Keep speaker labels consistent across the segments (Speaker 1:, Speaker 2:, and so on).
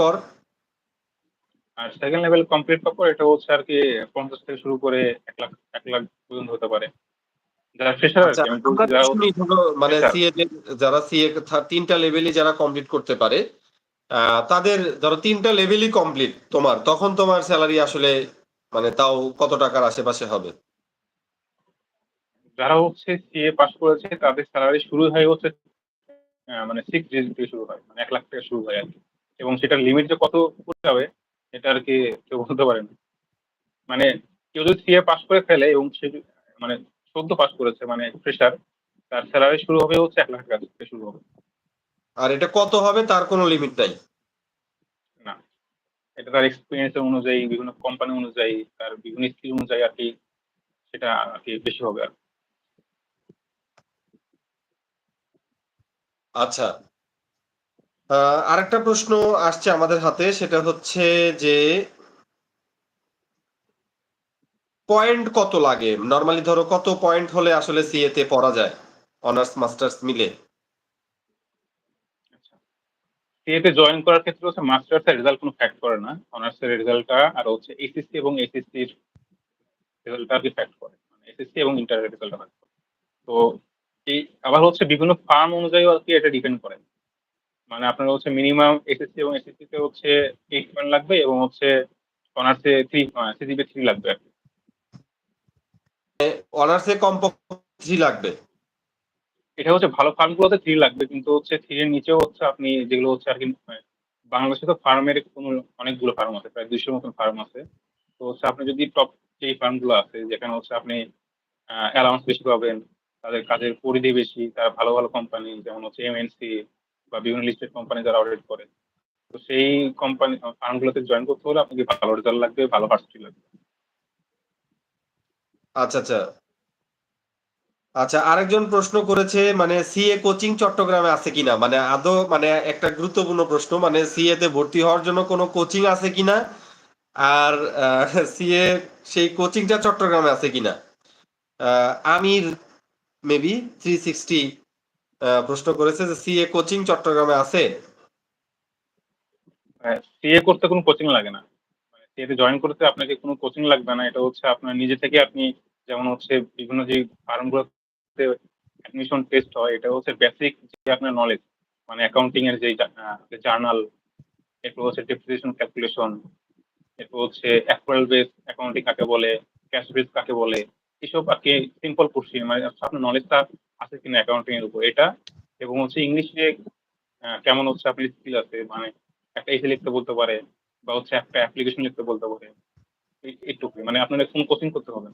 Speaker 1: পর?
Speaker 2: আর second level complete পর এটা হচ্ছে আর কি পঞ্চাশ থেকে শুরু করে এক লাখ এক লাখ পর্যন্ত হতে পারে।
Speaker 1: আচ্ছা, মানে সিএ যারা সিএ তিনটা লেভেলই যারা কমপ্লিট করতে পারে তাদের ধরো তিনটা লেভেলই কমপ্লিট তোমার তখন তোমার স্যালারি আসলে মানে তাও কত টাকার আশেপাশে হবে?
Speaker 2: যারা হচ্ছে সিএ পাস করেছে তাদের স্যালারি শুরু হয় হচ্ছে মানে সিক্স ডিজিট থেকে শুরু হয় মানে এক লাখ থেকে শুরু হয় আর কি। এবং সেটার লিমিট যে কত করতে হবে এটা আর কি কেউ বলতে পারে না। মানে কেউ যদি সিএ পাস করে ফেলে এবং সে মানে সদ্য পাস করেছে মানে ফ্রেশার তার স্যালারি শুরু হবে হচ্ছে এক লাখ টাকা থেকে শুরু হবে।
Speaker 1: আর এটা কত হবে তার কোনো লিমিট নাই?
Speaker 2: না। এটা তার এক্সপিরিয়েন্স অনুযায়ী বিভিন্ন কোম্পানি অনুযায়ী তার বিভিন্ন স্কিল অনুযায়ী আর কি সেটা আর কি বেশি হবে আর।
Speaker 1: আচ্ছা। আরেকটা প্রশ্ন আসছে আমাদের হাতে, সেটা হচ্ছে যে পয়েন্ট কত লাগে? নর্মালি ধরো কত পয়েন্ট হলে আসলে সিএ তে পড়া যায়? অনার্স মাস্টার্স মিলে।
Speaker 2: সিএতে জয়েন করার ক্ষেত্রে হচ্ছে মাস্টার্স এর রেজাল্ট কোনো ফ্যাক্ট করে না। অনার্স এর রেজাল্টটা আর হচ্ছে এসএসসি এবং এসএসসি এর রেজাল্টটা কি ফ্যাক্ট করে। মানে এসএসসি এবং ইন্টার রেজাল্টটা ফ্যাক্ট করে। তো এই আবার হচ্ছে বিভিন্ন ফার্ম অনুযায়ী আর কি এটা ডিপেন্ড করে। মানে আপনার হচ্ছে মিনিমাম এসএসসি এবং এসএসসি তে হচ্ছে এইট পয়েন্ট লাগবে এবং হচ্ছে অনার্সে থ্রি সিজিপি থ্রি লাগবে আর কি।
Speaker 1: অনার্সে কমপক্ষে থ্রি লাগবে।
Speaker 2: এটা হচ্ছে ভালো ফার্মগুলোতে থ্রি লাগবে কিন্তু হচ্ছে থ্রি এর নিচেও হচ্ছে আপনি যেগুলো হচ্ছে আর কি বাংলাদেশে তো ফার্মের কোনো অনেকগুলো ফার্ম আছে প্রায় দুইশোর মতন ফার্ম আছে। তো হচ্ছে আপনি যদি টপ যেই ফার্মগুলো আছে যেখানে হচ্ছে আপনি অ্যালাউন্স বেশি পাবেন তাদের কাজের পরিধি বেশি তারা ভালো ভালো কোম্পানি যেমন হচ্ছে এমএনসি বা বিভিন্ন লিস্টেড কোম্পানি যারা অডিট করে, তো সেই কোম্পানি ফার্মগুলোতে জয়েন করতে হলে আপনাকে ভালো রেজাল্ট লাগবে, ভালো ভার্সিটি লাগবে।
Speaker 1: আচ্ছা আচ্ছা। আচ্ছা আরেকজন প্রশ্ন করেছে মানে সিএ কোচিং চট্টগ্রামে আছে কিনা? মানে আদৌ মানে একটা গুরুত্বপূর্ণ প্রশ্ন মানে সিএ তে ভর্তি হওয়ার জন্য কোনো কোচিং আছে কিনা? আর সিএ সেই কোচিংটা চট্টগ্রামে আছে কিনা? আমির মেবি থ্রি সিক্সটি প্রশ্ন করেছে যে সিএ কোচিং চট্টগ্রামে আছে?
Speaker 2: সিএ করতে কোনো কোচিং লাগে না। মানে সিএতে জয়েন করতে আপনাকে কোনো কোচিং লাগবে না। এটা হচ্ছে আপনার নিজে থেকে আপনি যেমন হচ্ছে বিভিন্ন যে ফার্মগুলোতে অ্যাডমিশন টেস্ট হয়, এটা হচ্ছে বেসিক যে আপনার নলেজ মানে অ্যাকাউন্টিং এর যে জার্নাল এরপর হচ্ছে ডেপ্রিসিয়েশন ক্যালকুলেশন এরপর হচ্ছে অ্যাকুয়াল বেস অ্যাকাউন্টিং কাকে বলে ক্যাশ বেস কাকে বলে এসব আর কি সিম্পল কোশ্চিন মানে আপনার নলেজটা আছে কিনা অ্যাকাউন্টিং এর উপর, এটা। এবং হচ্ছে ইংলিশে কেমন হচ্ছে আপনি স্কিল আছে মানে একটা এসে লিখতে বলতে পারে, বা হচ্ছে একটা অ্যাপ্লিকেশন লিখতে বলতে পারে এইটুকুই। মানে আপনার কোনো কোচিং করতে হবে।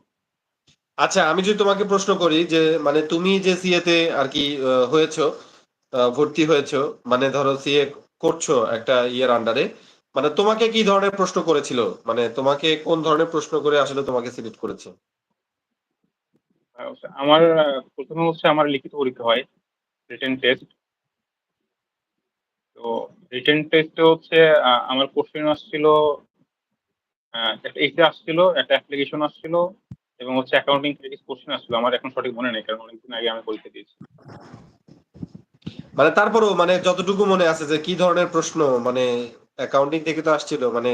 Speaker 1: আচ্ছা আমি যদি তোমাকে প্রশ্ন করি যে মানে তুমি যে সিএ তে আর কি হয়েছো ভর্তি হয়েছো মানে ধরো সিএ করছ একটা ইয়ের আন্ডারে মানে তোমাকে কি ধরনের প্রশ্ন করেছিল? মানে তোমাকে কোন ধরনের প্রশ্ন করে আসলে তোমাকে সিলেক্ট করেছে?
Speaker 2: আমার প্রথমে হচ্ছে আমার লিখিত পরীক্ষা হয় রিটেন টেস্ট তো রিটেন টেস্টে হচ্ছে আমার কোশ্চেন আসছিল একটা এসে আসছিল, একটা অ্যাপ্লিকেশন আসছিল এবং হচ্ছে অ্যাকাউন্টিং ক্রেডিট কোশ্চেন আসছিল। আমার এখন সঠিক মনে নেই, কারণ অনেকদিন আগে আমি পরীক্ষা দিয়েছি।
Speaker 1: মানে তারপরেও মানে যতটুকু মনে আছে যে কি ধরনের প্রশ্ন মানে অ্যাকাউন্টিং থেকে তো আসছিল মানে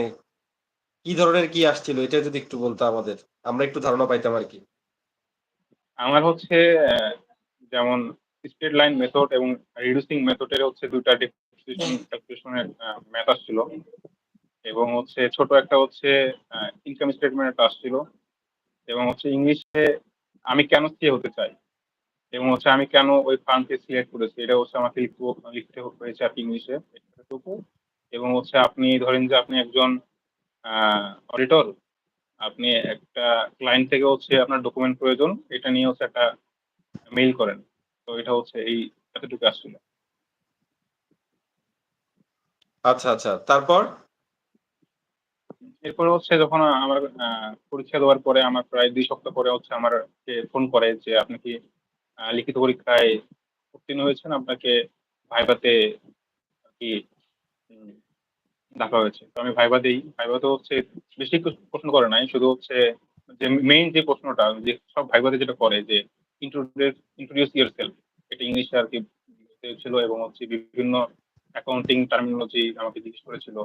Speaker 1: কি ধরনের কি আসছিল, এটা যদি একটু বলতো আমাদের। আমরা একটু ধারণা পাইতাম আর কি।
Speaker 2: আমার হচ্ছে যেমন স্ট্রেট লাইন মেথড এবং রিডিউসিং মেথডের হচ্ছে দুইটা ডেফিনিশন ক্যালকুলেশনের ম্যাথ আসছিল। এবং হচ্ছে ছোট একটা হচ্ছে ইনকাম স্টেটমেন্ট একটা আসছিল। এবং হচ্ছে ইংলিশে আমি কেন সে হতে চাই? এবং হচ্ছে আমি কেন ওই ফার্মকে সিলেক্ট করেছি? এটা হচ্ছে আমাকে লিখতে হয়েছে আপনি ইংলিশে। এবং হচ্ছে আপনি, ধরেন যে আপনি একজন অডিটর আপনি একটা ক্লায়েন্ট থেকে হচ্ছে আপনার ডকুমেন্ট প্রয়োজন এটা নিয়ে হচ্ছে একটা মেইল করেন। তো এটা হচ্ছে এই এতটুকু আসছিল।
Speaker 1: আচ্ছা আচ্ছা। তারপর?
Speaker 2: এরপর হচ্ছে যখন আমার পরীক্ষা দেওয়ার পরে আমার প্রায় দুই সপ্তাহ পরে হচ্ছে আমার ফোন করে যে আপনি কি লিখিত পরীক্ষায় উত্তীর্ণ হয়েছেন? আপনাকে ভাইভাতে কি ডাকা হয়েছে। তো আমি ভাইবা দিই। ভাইবা ভাইভাতে হচ্ছে বেশি প্রশ্ন করে নাই, শুধু হচ্ছে যে মেইন যে প্রশ্নটা, যে সব ভাইবাদের যেটা করে যে ইন্ট্রোডিউস ইন্ট্রোডিউস ইয়ার সেলফ এটা ইংলিশে আর কি ছিল এবং হচ্ছে বিভিন্ন অ্যাকাউন্টিং টার্মিনোলজি আমাকে জিজ্ঞেস করেছিল।